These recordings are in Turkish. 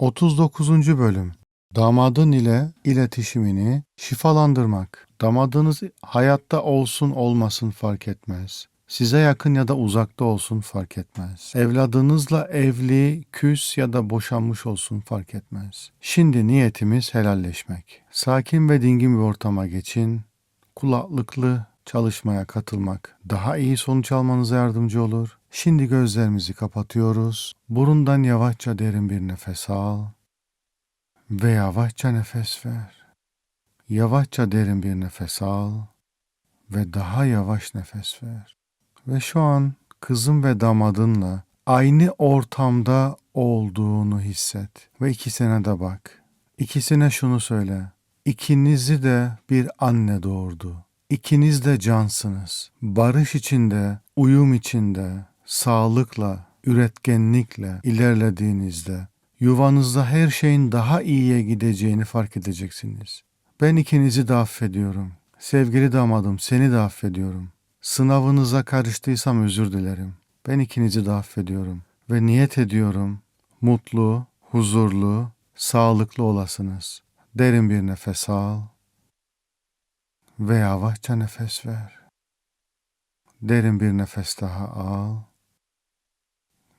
39. Bölüm Damadın ile iletişimini şifalandırmak. Damadınız hayatta olsun olmasın fark etmez. Size yakın ya da uzakta olsun fark etmez. Evladınızla evli, küs ya da boşanmış olsun fark etmez. Şimdi niyetimiz helalleşmek. Sakin ve dingin bir ortama geçin. Kulaklıklı çalışmaya katılmak daha iyi sonuç almanıza yardımcı olur. Şimdi gözlerimizi kapatıyoruz. Burundan yavaşça derin bir nefes al ve yavaşça nefes ver. Yavaşça derin bir nefes al ve daha yavaş nefes ver. Ve şu an kızım ve damadınla aynı ortamda olduğunu hisset ve ikisine de bak. İkisine şunu söyle. İkinizi de bir anne doğurdu. İkiniz de cansınız. Barış içinde, uyum içinde, sağlıkla, üretkenlikle ilerlediğinizde yuvanızda her şeyin daha iyiye gideceğini fark edeceksiniz. Ben ikinizi de affediyorum. Sevgili damadım seni de affediyorum. Sınavınıza karıştıysam özür dilerim. Ben ikinizi de affediyorum. Ve niyet ediyorum mutlu, huzurlu, sağlıklı olasınız. Derin bir nefes al ve yavaşça nefes ver. Derin bir nefes daha al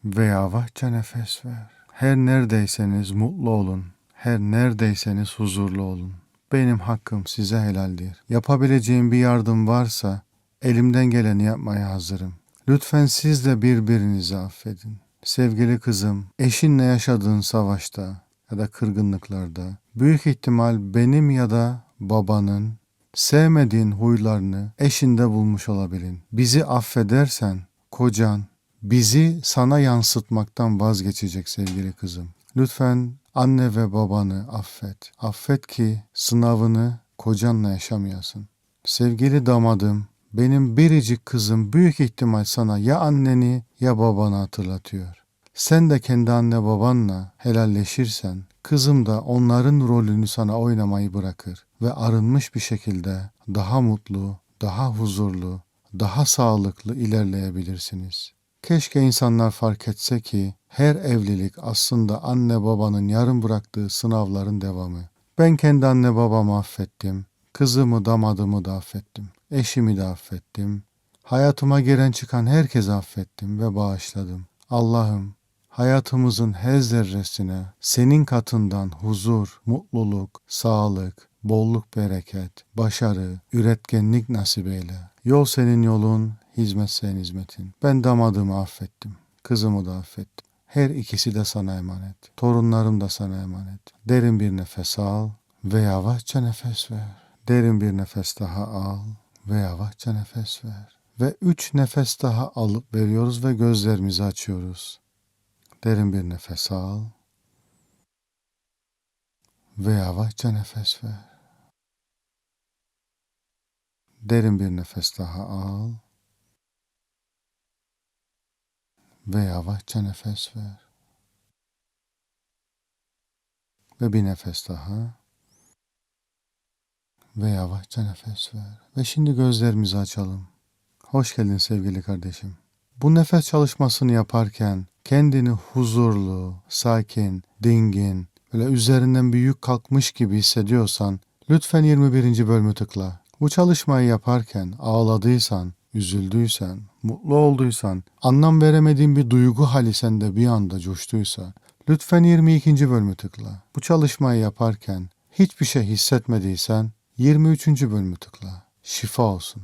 ve yavaşça nefes ver. Her neredeyseniz mutlu olun. Her neredeyseniz huzurlu olun. Benim hakkım size helaldir. Yapabileceğim bir yardım varsa elimden geleni yapmaya hazırım. Lütfen siz de birbirinizi affedin. Sevgili kızım, eşinle yaşadığın savaşta ya da kırgınlıklarda büyük ihtimal benim ya da babanın sevmediğin huylarını eşinde bulmuş olabilin. Bizi affedersen kocan bizi sana yansıtmaktan vazgeçecek sevgili kızım. Lütfen anne ve babanı affet. Affet ki sınavını kocanla yaşamayasın. Sevgili damadım, benim biricik kızım büyük ihtimal sana ya anneni ya babanı hatırlatıyor. Sen de kendi anne babanla helalleşirsen, kızım da onların rolünü sana oynamayı bırakır ve arınmış bir şekilde daha mutlu, daha huzurlu, daha sağlıklı ilerleyebilirsiniz. Keşke insanlar fark etse ki her evlilik aslında anne babanın yarım bıraktığı sınavların devamı. Ben kendi anne babamı affettim. Kızımı damadımı da affettim. Eşimi de affettim. Hayatıma giren çıkan herkese affettim ve bağışladım. Allah'ım hayatımızın her zerresine senin katından huzur, mutluluk, sağlık, bolluk bereket, başarı, üretkenlik nasip eyle. Yol senin yolun, hizmet senin hizmetin. Ben damadımı affettim. Kızımı da affettim. Her ikisi de sana emanet. Torunlarım da sana emanet. Derin bir nefes al ve yavaşça nefes ver. Derin bir nefes daha al ve yavaşça nefes ver. Ve üç nefes daha alıp veriyoruz ve gözlerimizi açıyoruz. Derin bir nefes al ve yavaşça nefes ver. Derin bir nefes daha al ve yavaşça nefes ver. Ve bir nefes daha ve yavaşça nefes ver. Ve şimdi gözlerimizi açalım. Hoş geldin sevgili kardeşim. Bu nefes çalışmasını yaparken kendini huzurlu, sakin, dingin, böyle üzerinden bir yük kalkmış gibi hissediyorsan lütfen 21. bölümü tıkla. Bu çalışmayı yaparken ağladıysan, üzüldüysen, mutlu olduysan, anlam veremediğin bir duygu hali sende bir anda coştuysa lütfen 22. bölümü tıkla. Bu çalışmayı yaparken hiçbir şey hissetmediysen 23. bölümü tıkla. Şifa olsun.